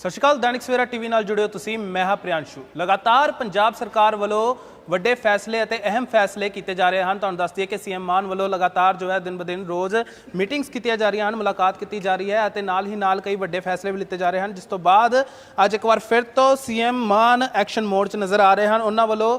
ਸਤਿ ਸ਼੍ਰੀ ਅਕਾਲ, ਦੈਨਿਕ ਸਵੇਰਾ ਟੀਵੀ ਨਾਲ ਜੁੜਿਓ ਤੁਸੀਂ, ਮੈਂ ਹਾਂ ਪ੍ਰਿਆੰਸ਼ੂ। ਲਗਾਤਾਰ ਪੰਜਾਬ ਸਰਕਾਰ ਵੱਲੋਂ ਵੱਡੇ ਫੈਸਲੇ ਅਤੇ ਅਹਿਮ ਫੈਸਲੇ ਕੀਤੇ ਜਾ ਰਹੇ ਹਨ। ਤੁਹਾਨੂੰ ਦੱਸ ਦਈਏ ਕਿ ਸੀਐਮ ਮਾਨ ਵੱਲੋਂ ਲਗਾਤਾਰ ਜੋ ਹੈ ਦਿਨ ਬ ਦਿਨ ਰੋਜ਼ ਮੀਟਿੰਗਸ ਕੀਤੀਆਂ ਜਾ ਰਹੀਆਂ ਹਨ, ਮੁਲਾਕਾਤ ਕੀਤੀ ਜਾ ਰਹੀ ਹੈ ਅਤੇ ਨਾਲ ਹੀ ਨਾਲ ਕਈ ਵੱਡੇ ਫੈਸਲੇ ਵੀ ਲਿੱਤੇ ਜਾ ਰਹੇ ਹਨ। ਜਿਸ ਤੋਂ ਬਾਅਦ ਅੱਜ ਇੱਕ ਵਾਰ ਫਿਰ ਤੋਂ ਸੀਐਮ ਮਾਨ ਐਕਸ਼ਨ ਮੋਡ 'ਚ ਨਜ਼ਰ ਆ ਰਹੇ ਹਨ। ਉਹਨਾਂ ਵੱਲੋਂ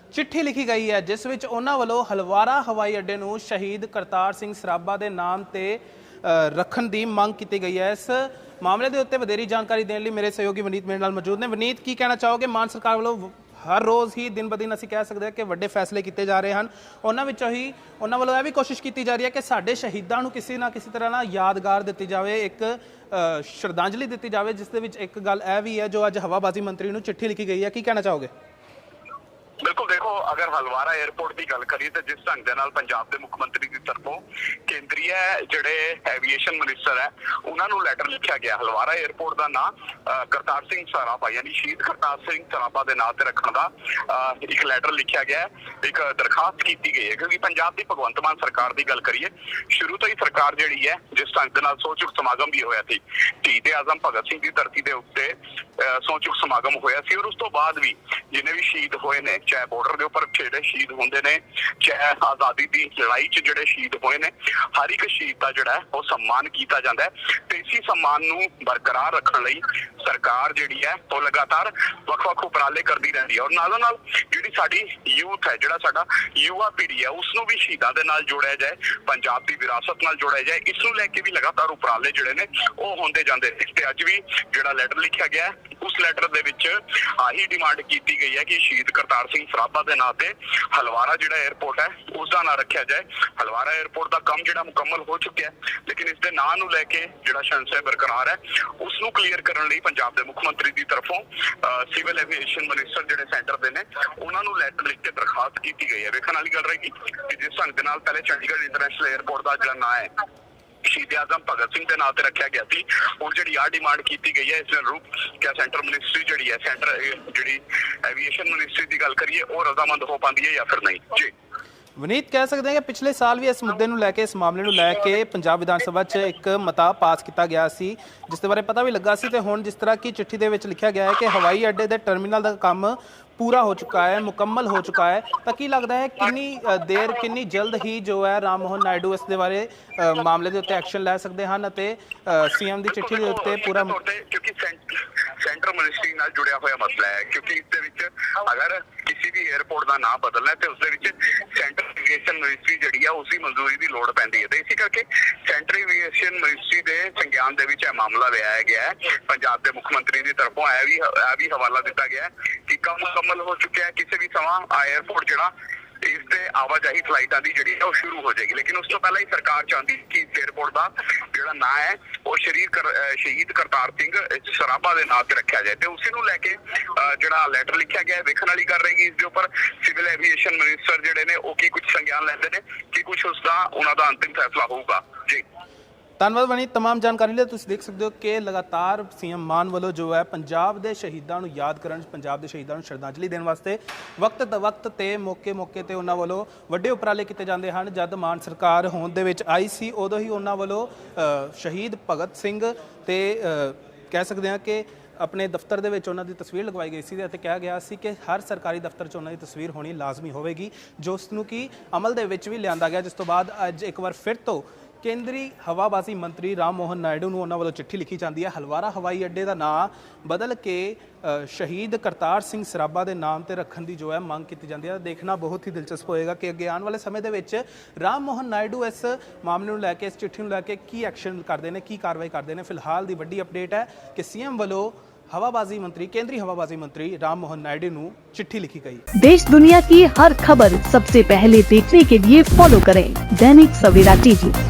ਚਿੱਠੀ ਲਿਖੀ ਗਈ ਹੈ, ਜਿਸ ਵਿੱਚ ਉਹਨਾਂ ਵੱਲੋਂ ਹਲਵਾਰਾ ਹਵਾਈ ਅੱਡੇ ਨੂੰ ਸ਼ਹੀਦ ਕਰਤਾਰ ਸਿੰਘ ਸਰਾਭਾ ਦੇ ਨਾਮ ਤੇ ਰੱਖਣ ਦੀ ਮੰਗ ਕੀਤੀ ਗਈ ਹੈ। ਇਸ ਮਾਮਲੇ ਦੇ ਉੱਤੇ ਵਧੇਰੀ ਜਾਣਕਾਰੀ ਦੇਣ ਲਈ ਮੇਰੇ ਸਹਿਯੋਗੀ ਵਨੀਤ ਮੇਰੇ ਨਾਲ ਮੌਜੂਦ ਨੇ। ਵਨੀਤ ਕੀ ਕਹਿਣਾ ਚਾਹੋਗੇ? ਮਾਨ ਸਰਕਾਰ ਵੱਲੋਂ ਹਰ ਰੋਜ਼ ਹੀ ਦਿਨ ਬ ਦਿਨ ਅਸੀਂ ਕਹਿ ਸਕਦੇ ਹਾਂ ਕਿ ਵੱਡੇ ਫੈਸਲੇ ਕੀਤੇ ਜਾ ਰਹੇ ਹਨ। ਉਹਨਾਂ ਵਿੱਚੋਂ ਹੀ, ਉਹਨਾਂ ਵੱਲੋਂ ਇਹ ਵੀ ਕੋਸ਼ਿਸ਼ ਕੀਤੀ ਜਾ ਰਹੀ ਹੈ ਕਿ ਸਾਡੇ ਸ਼ਹੀਦਾਂ ਨੂੰ ਕਿਸੇ ਨਾ ਕਿਸੇ ਤਰ੍ਹਾਂ ਨਾਲ ਯਾਦਗਾਰ ਦਿੱਤੀ ਜਾਵੇ, ਇੱਕ ਸ਼ਰਧਾਂਜਲੀ ਦਿੱਤੀ ਜਾਵੇ, ਜਿਸ ਦੇ ਵਿੱਚ ਇੱਕ ਗੱਲ ਇਹ ਵੀ ਹੈ, ਜੋ ਅੱਜ ਹਵਾਬਾਜ਼ੀ ਮੰਤਰੀ ਨੂੰ ਚਿੱਠੀ ਲਿਖੀ ਗਈ ਹੈ। ਕੀ ਕਹਿਣਾ ਚਾਹੋਗੇ? ਬਿਲਕੁਲ ਦੇਖੋ ਅਗਰ ਹਲਵਾਰਾ 에ਅਰਪੋਰਟ ਦੀ ਗੱਲ ਕਰੀਏ ਤਾਂ ਜਿਸ ਢੰਗ ਦੇ ਨਾਲ ਪੰਜਾਬ ਦੇ ਮੁੱਖ ਮੰਤਰੀ ਦੀ ਤਰਫੋਂ ਕੇਂਦਰੀ ਜਿਹੜੇ ਐਵੀਏਸ਼ਨ ਮਿਨਿਸਟਰ ਹੈ ਉਹਨਾਂ ਨੂੰ ਲੈਟਰ ਲਿਖਿਆ ਗਿਆ। ਹਲਵਾਰਾ 에ਅਰਪੋਰਟ ਦਾ ਨਾਮ ਕਰਤਾਰ ਸਿੰਘ ਸਰਾਭਾ ਯਾਨੀ ਸ਼ਹੀਦ ਕਰਤਾਰ ਸਿੰਘ ਸਰਾਭਾ ਦੇ ਨਾਂ ਤੇ ਰੱਖਣ ਦਾ ਅ, ਇੱਕ ਲੈਟਰ ਲਿਖਿਆ ਗਿਆ ਇੱਕ ਦਰਖਾਸਤ ਕੀਤੀ ਗਈ ਹੈ ਕਿਉਂਕਿ ਪੰਜਾਬ ਦੀ ਭਗਵੰਤ ਮਾਨ ਸਰਕਾਰ ਦੀ ਗੱਲ ਕਰੀਏ ਸ਼ੁਰੂ ਤੋਂ ਹੀ ਸਰਕਾਰ ਜਿਹੜੀ ਹੈ ਜਿਸ ਢੰਗ ਦੇ ਨਾਲ ਸੋਚੁਕ ਸਮਾਗਮ ਵੀ ਹੋਇਆ ਸੀ ਸ਼ਹੀਦ ਆਜ਼ਮ ਭਗਤ ਸਿੰਘ ਦੀ ਧਰਤੀ ਦੇ ਉੱਤੇ ਅ, ਸੋਚੁਕ ਸਮਾਗਮ ਹੋਇਆ ਸੀ ਔਰ ਉਸ ਤੋਂ ਬਾਅਦ ਵੀ ਜਿੰਨੇ ਵੀ ਸ਼ਹੀਦ ਹੋਏ ਨੇ ਚਾਹੇ ਬਾਰਡਰ ਦੇ ਉੱਪਰ ਜਿਹੜੇ ਸ਼ਹੀਦ ਹੁੰਦੇ ਨੇ, ਚਾਹੇ ਆਜ਼ਾਦੀ ਦੀ ਲੜਾਈ 'ਚ ਜਿਹੜੇ ਸ਼ਹੀਦ ਹੋਏ ਨੇ, ਹਰ ਇੱਕ ਸ਼ਹੀਦ ਦਾ ਜਿਹੜਾ ਹੈ, ਉਹ ਸਨਮਾਨ ਕੀਤਾ ਜਾਂਦਾ ਹੈ ਤੇ ਇਸੇ ਸਨਮਾਨ ਨੂੰ ਬਰਕਰਾਰ ਰੱਖਣ ਲਈ ਸਰਕਾਰ ਜਿਹੜੀ ਹੈ, ਉਹ ਲਗਾਤਾਰ ਵੱਖ-ਵੱਖ ਉਪਰਾਲੇ ਕਰਦੀ ਰਹਿੰਦੀ ਹੈ। ਔਰ ਨਾਲੋਂ ਨਾਲ ਜਿਹੜੀ ਸਾਡੀ ਯੂਥ ਹੈ, ਜਿਹੜਾ ਸਾਡਾ ਯੁਵਾ ਪੀੜ੍ਹੀ ਹੈ, ਉਸ ਨੂੰ ਵੀ ਸ਼ਹੀਦਾਂ ਦੇ ਨਾਲ ਜੋੜਿਆ ਜਾਏ, ਪੰਜਾਬ ਦੀ ਵਿਰਾਸਤ ਨਾਲ ਜੋੜਿਆ ਜਾਏ, ਇਸ ਨੂੰ ਲੈ ਕੇ ਵੀ ਲਗਾਤਾਰ ਉਪਰਾਲੇ ਜਿਹੜੇ ਨੇ, ਉਹ ਹੁੰਦੇ ਜਾਂਦੇ ਨੇ। ਤੇ ਅੱਜ ਵੀ ਜਿਹੜਾ ਲੈਟਰ ਲਿਖਿਆ ਗਿਆ ਉਸ ਲੈਟਰ ਦੇ ਵਿੱਚ ਆਹੀ ਡਿਮਾਂਡ ਕੀਤੀ ਗਈ ਹੈ ਕਿ ਸ਼ਹੀਦ ਕਰਤਾਰ ਸਿੰਘ ਸਿੰਘ ਸਰਾਭਾ ਦੇ ਨਾਂ ਤੇ ਹਲਵਾਰਾ ਜਿਹੜਾ 에ਅਰਪੋਰਟ ਹੈ ਉਸ ਦਾ ਨਾਂ ਰੱਖਿਆ ਜਾਏ। ਹਲਵਾਰਾ 에ਅਰਪੋਰਟ ਦਾ ਕੰਮ ਜਿਹੜਾ ਮੁਕੰਮਲ ਹੋ ਚੁੱਕਿਆ ਹੈ, ਲੇਕਿਨ ਇਸ ਦੇ ਨਾਂ ਨੂੰ ਲੈ ਕੇ ਜਿਹੜਾ ਸ਼ੰਸ਼ੇ ਬਰਕਰਾਰ ਹੈ ਉਸ ਨੂੰ ਕਲੀਅਰ ਕਰਨ ਲਈ ਪੰਜਾਬ ਦੇ ਮੁੱਖ ਮੰਤਰੀ ਦੀ ਤਰਫੋਂ ਸਿਵਲ ਐਵੀਏਸ਼ਨ ਮਿਨਿਸਟਰ ਜਿਹੜੇ ਸੈਂਟਰ ਦੇ ਨੇ, ਉਹਨਾਂ ਨੂੰ ਲੈਟਰ ਲਿਖ ਕੇ ਦਰਖਾਸਤ ਕੀਤੀ ਗਈ ਹੈ। ਵੇਖਣ ਵਾਲੀ ਗੱਲ ਰਹੇਗੀ ਕਿ ਜਿਸ ਢੰਗ ਦੇ ਨਾਲ ਪਹਿਲੇ ਚੰਡੀਗੜ੍ਹ ਇੰਟਰਨੈਸ਼ਨਲ 에ਅਰਪੋਰਟ ਦਾ ਜਿਹੜਾ ਨਾਂ ਹੈ ਸ਼ਹੀਦ ਆਜ਼ਮ ਭਗਤ ਸਿੰਘ ਦੇ ਨਾਂ ਤੇ ਰੱਖਿਆ ਗਿਆ ਸੀ। ਹੁਣ ਜਿਹੜੀ ਆ ਡਿਮਾਂਡ ਕੀਤੀ ਗਈ ਹੈ, ਇਸ ਦੇ ਰੂਪ ਕਿਆ ਸੈਂਟਰ ਮਿਨਿਸਟਰੀ ਜਿਹੜੀ ਹੈ ਸੈਂਟਰ ਜਿਹੜੀ ਐਵੀਏਸ਼ਨ ਮਿਨਿਸਟਰੀ ਦੀ ਗੱਲ ਕਰੀਏ, ਉਹ ਰਜ਼ਾਮੰਦ ਹੋ ਪਾਉਂਦੀ ਹੈ ਜਾਂ ਫਿਰ ਨਹੀਂ? ਜੀ। ਵਨੀਤ, ਕਹਿ ਸਕਦੇ ਹਾਂ ਕਿ ਪਿਛਲੇ ਸਾਲ ਵੀ ਇਸ ਮੁੱਦੇ ਨੂੰ ਲੈ ਕੇ, ਇਸ ਮਾਮਲੇ ਨੂੰ ਲੈ ਕੇ ਪੰਜਾਬ ਵਿਧਾਨ ਸਭਾ 'ਚ ਇੱਕ ਮਤਾ ਪਾਸ ਕੀਤਾ ਗਿਆ ਸੀ, ਜਿਸ ਦੇ ਬਾਰੇ ਪਤਾ ਵੀ ਲੱਗਾ ਸੀ ਤੇ ਹੁਣ ਜਿਸ ਤਰ੍ਹਾਂ ਕਿ ਚਿੱਠੀ ਦੇ ਵਿੱਚ ਲਿਖਿਆ ਗਿਆ ਹੈ ਕਿ ਹਵਾਈ ਅੱਡੇ ਦੇ ਟਰਮੀਨਲ ਦਾ ਕੰਮ ਪੂਰਾ ਹੋ ਚੁੱਕਾ ਹੈ, ਮੁਕੰਮਲ ਹੋ ਚੁੱਕਾ ਹੈ, ਤਾਂ ਕੀ ਲੱਗਦਾ ਹੈ ਕਿੰਨੀ ਦੇਰ, ਕਿੰਨੀ ਜਲਦ ਹੀ ਜੋ ਹੈ ਰਾਮ ਮੋਹਨ ਨਾਇਡੂ ਇਸ ਦੇ ਬਾਰੇ ਮਾਮਲੇ ਦੇ ਉੱਤੇ ਐਕਸ਼ਨ ਲੈ ਸਕਦੇ ਹਨ ਅਤੇ ਸੀਐਮ ਦੀ ਚਿੱਠੀ ਦੇ ਉੱਤੇ ਪੂਰਾ ਕਿਉਂਕਿ ਸੈਂਟਰ ਮਿਨਿਸਟਰੀ ਨਾਲ ਜੁੜਿਆ ਹੋਇਆ ਮਸਲਾ ਹੈ, ਕਿਉਂਕਿ ਇਸ ਦੇ ਵਿੱਚ ਅਗਰ ਕਿਸੇ ਵੀ 에ਅਰਪੋਰਟ ਦਾ ਨਾਮ ਬਦਲਣਾ ਹੈ ਤੇ ਉਸ ਦੇ ਵਿੱਚ ਸੈਂਟਰ ਐਵੀਏਸ਼ਨ ਜਿਹੜੀ ਆ ਉਸ ਦੀ ਮਨਜ਼ੂਰੀ ਦੀ ਲੋੜ ਪੈਂਦੀ ਹੈ। ਤੇ ਇਸੇ ਕਰਕੇ ਸੈਂਟਰ ਐਵੀਏਸ਼ਨ ਮਿਨਿਸਟਰੀ ਦੇ ਸੰਗਿਆਨ ਦੇ ਵਿੱਚ ਇਹ ਮਾਮਲਾ ਲਿਆਇਆ ਗਿਆ ਹੈ। ਪੰਜਾਬ ਦੇ ਮੁੱਖ ਮੰਤਰੀ ਦੀ ਤਰਫੋਂ ਇਹ ਵੀ ਇਹ ਵੀ ਹਵਾਲਾ ਦਿੱਤਾ ਗਿਆ ਹੈ ਕਿ ਕੰਮ ਮੁਕੰਮਲ ਹੋ ਚੁੱਕਿਆ ਹੈ। ਕਿਸੇ ਵੀ ਸਮਾਂ ਆ ਜਿਹੜਾ ਇਸ ਤੇ ਆਵਾਜਾਈ ਫਲਾਈਟਾਂ ਦੀ ਜਿਹੜੀ ਹੈ ਉਹ ਸ਼ੁਰੂ ਹੋ ਜਾਏਗੀ। ਲੇਕਿਨ ਉਸ ਤੋਂ ਪਹਿਲਾਂ ਹੀ ਸਰਕਾਰ ਚਾਹੁੰਦੀ ਸੀ ਕਿ ਇਸ 에ਅਰਪੋਰਟ ਦਾ ਜਿਹੜਾ ਨਾਂ ਹੈ, ਉਹ ਸ਼ਰੀਰ ਕਰ- ਸ਼ਹੀਦ ਕਰਤਾਰ ਸਿੰਘ ਸਰਾਭਾ ਦੇ ਨਾਂ ਤੇ ਰੱਖਿਆ ਜਾਏ। ਤੇ ਉਸੇ ਨੂੰ ਲੈ ਕੇ, ਅਹ ਜਿਹੜਾ ਲੈਟਰ ਲਿਖਿਆ ਗਿਆ ਹੈ, ਵੇਖਣ ਵਾਲੀ ਕਰ ਰਹੇਗੀ ਇਸ ਦੇ ਉੱਪਰ। ਸਿਵਲ ਐਵੀਏਸ਼ਨ ਮਿਨਿਸਟਰ ਜਿਹੜੇ ਨੇ, ਉਹ ਕੀ ਕੁਝ ਸੰਗਿਆਨ ਲੈਂਦੇ ਨੇ, ਕੀ ਕੁਝ ਉਸ ਦਾ ਉਹਨਾਂ ਦਾ ਅੰਤਿਮ ਫੈਸਲਾ ਹੋਊਗਾ। ਜੀ। ਧੰਨਵਾਦ ਬਣੀ तमाम ਜਾਣਕਾਰੀ ਲਈ ਤੁਸੀਂ ਦੇਖ ਸਕਦੇ ਹੋ ਕਿ ਲਗਾਤਾਰ ਸੀਐਮ ਮਾਨ ਵੱਲੋਂ ਜੋ ਹੈ ਪੰਜਾਬ ਦੇ ਸ਼ਹੀਦਾਂ ਨੂੰ ਯਾਦ ਕਰਨ ਪੰਜਾਬ ਦੇ ਸ਼ਹੀਦਾਂ ਨੂੰ ਸ਼ਰਧਾਂਜਲੀ ਦੇਣ ਵਾਸਤੇ ਵਕਤ ਦ ਵਕਤ ਤੇ ਮੌਕੇ ਮੌਕੇ ਤੇ ਉਹਨਾਂ ਵੱਲੋਂ ਵੱਡੇ ਉਪਰਾਲੇ ਕੀਤੇ ਜਾਂਦੇ ਹਨ ਜਦ ਮਾਨ ਸਰਕਾਰ ਹੋਂਦ ਦੇ ਵਿੱਚ ਆਈ ਸੀ ਉਦੋਂ ਹੀ ਉਹਨਾਂ ਵੱਲੋਂ ਅ, ਸ਼ਹੀਦ ਭਗਤ ਸਿੰਘ ਤੇ ਅ, ਕਹਿ ਸਕਦੇ ਹਾਂ ਕਿ ਆਪਣੇ ਦਫ਼ਤਰ ਦੇ ਵਿੱਚ ਉਹਨਾਂ ਦੀ ਤਸਵੀਰ ਲਗਵਾਈ ਗਈ ਸੀ ਅਤੇ ਕਿਹਾ ਗਿਆ ਸੀ ਕਿ ਹਰ ਸਰਕਾਰੀ ਦਫ਼ਤਰ 'ਚ ਉਹਨਾਂ ਦੀ ਤਸਵੀਰ ਹੋਣੀ ਲਾਜ਼ਮੀ ਹੋਵੇਗੀ ਜੋ ਉਸ ਨੂੰ ਕੀ ਅਮਲ ਦੇ ਵਿੱਚ ਵੀ ਲਿਆਂਦਾ ਗਿਆ ਜਿਸ ਤੋਂ ਬਾਅਦ ਅੱਜ ਇੱਕ ਵਾਰ ਫਿਰ ਤੋਂ ਕੇਂਦਰੀ ਹਵਾਬਾਜ਼ੀ ਮੰਤਰੀ ਰਾਮ ਮੋਹਨ ਨਾਇਡੂ ਨੂੰ ਉਹਨਾਂ ਵੱਲੋਂ ਚਿੱਠੀ ਲਿਖੀ ਜਾਂਦੀ ਹੈ ਹਲਵਾਰਾ ਹਵਾਈ ਅੱਡੇ ਦਾ ਨਾਂ ਬਦਲ ਕੇ ਅ, ਸ਼ਹੀਦ ਕਰਤਾਰ ਸਿੰਘ ਸਰਾਭਾ ਦੇ ਨਾਮ ਤੇ ਰੱਖਣ ਦੀ ਜੋ ਹੈ ਮੰਗ ਕੀਤੀ ਜਾਂਦੀ ਹੈ ਦੇਖਣਾ ਬਹੁਤ ਹੀ ਦਿਲਚਸਪ ਹੋਏਗਾ ਕਿ ਅੱਗੇ ਆਉਣ ਵਾਲੇ ਸਮੇਂ ਦੇ ਵਿੱਚ ਰਾਮ ਮੋਹਨ ਨਾਇਡੂ ਇਸ ਮਾਮਲੇ ਨੂੰ ਲੈ ਕੇ ਇਸ ਚਿੱਠੀ ਨੂੰ ਲੈ ਕੇ ਕੀ ਐਕਸ਼ਨ ਕਰਦੇ ਨੇ ਕੀ ਕਾਰਵਾਈ ਕਰਦੇ ਨੇ ਫਿਲਹਾਲ ਦੀ ਵੱਡੀ ਅਪਡੇਟ ਹੈ ਕਿ ਸੀਐਮ ਵੱਲੋਂ ਹਵਾਬਾਜ਼ੀ ਮੰਤਰੀ ਕੇਂਦਰੀ ਹਵਾਬਾਜ਼ੀ ਮੰਤਰੀ ਰਾਮ ਮੋਹਨ ਨਾਇਡੂ ਨੂੰ ਚਿੱਠੀ ਲਿਖੀ ਗਈ देश दुनिया की हर खबर सबसे पहले देखने के लिए फॉलो करें दैनिक सवेरा टीवी